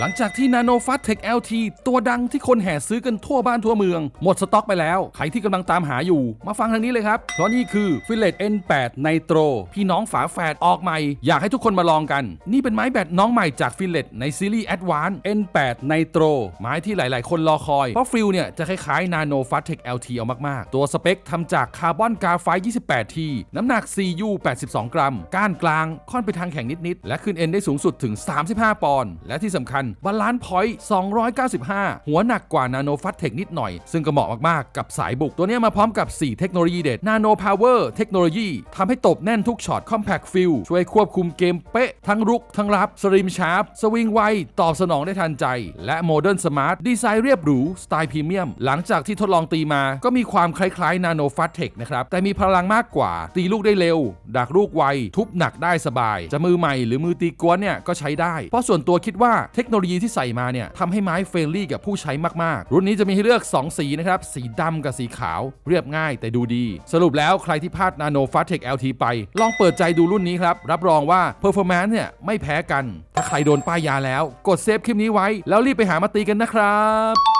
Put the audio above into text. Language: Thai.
หลังจากที่ Nano Fast Tech LT ตัวดังที่คนแห่ซื้อกันทั่วบ้านทั่วเมือง หมดสต็อกไปแล้ว ใครที่กำลังตามหาอยู่ มาฟังทางนี้เลยครับ เพราะนี่คือ Fillet N8 Nitro พี่น้องฝาแฝดออกใหม่ อยากให้ทุกคนมาลองกัน นี่เป็นไม้แบตน้องใหม่จาก f i l e t ในซีรีส์ Advance N8 Nitro ไม้ที่หลาย ๆ คนรอคอย เพราะฟิลเนี่ยจะคล้ายๆ Nano Fast Tech LT เอามาก ๆ ตัวสเปคทำจากคาร์บอนกาไฟ 28T น้ำหนัก CU 82 กรัม ก้านกลางค่อนไปทางแข็งนิด ๆ และขึ้นเอ็นได้สูงสุดถึง 35 ปอนด์ และที่สำคัญบาลานซ์พอยต์295 หัวหนักกว่า Nano Fast Tech นิดหน่อย ซึ่งก็เหมาะมากๆ กับสายบุก ตัวนี้มาพร้อมกับ 4 เทคโนโลยีเด็ด Nano Power เทคโนโลยีทำให้ตบแน่นทุกช็อต Compact Feel ช่วยควบคุมเกมเป๊ะ ทั้งรุก ทั้งรับสริมชาร์ปสวิงไวตอบสนองได้ทันใจ และ Modern Smart ดีไซน์เรียบหรูสไตล์พรีเมียมหลังจากที่ทดลองตีมาก็มีความคล้ายๆ Nano Fast Tech นะครับแต่มีพลังมากกว่า ตีลูกได้เร็ว ดักลูกไวทุบหนักได้สบาย จะมือใหม่หรือมือตีกวนเนี่ยก็ใช้ได้ เพราะส่วนตัวคิดว่าเทคโนโลยีที่ใส่มาเนี่ยทำให้ไม้เฟรนลี่กับผู้ใช้มากๆ รุ่นนี้จะมีให้เลือก 2 สีนะครับ สีดำกับสีขาว เรียบง่ายแต่ดูดี สรุปแล้วใครที่พลาด Nano Fast Tech LT ไป ลองเปิดใจดูรุ่นนี้ครับ รับรองว่า Performance เนี่ยไม่แพ้กัน ถ้าใครโดนป้ายยาแล้ว กดเซฟคลิปนี้ไว้ แล้วรีบไปหามาตีกันนะครับ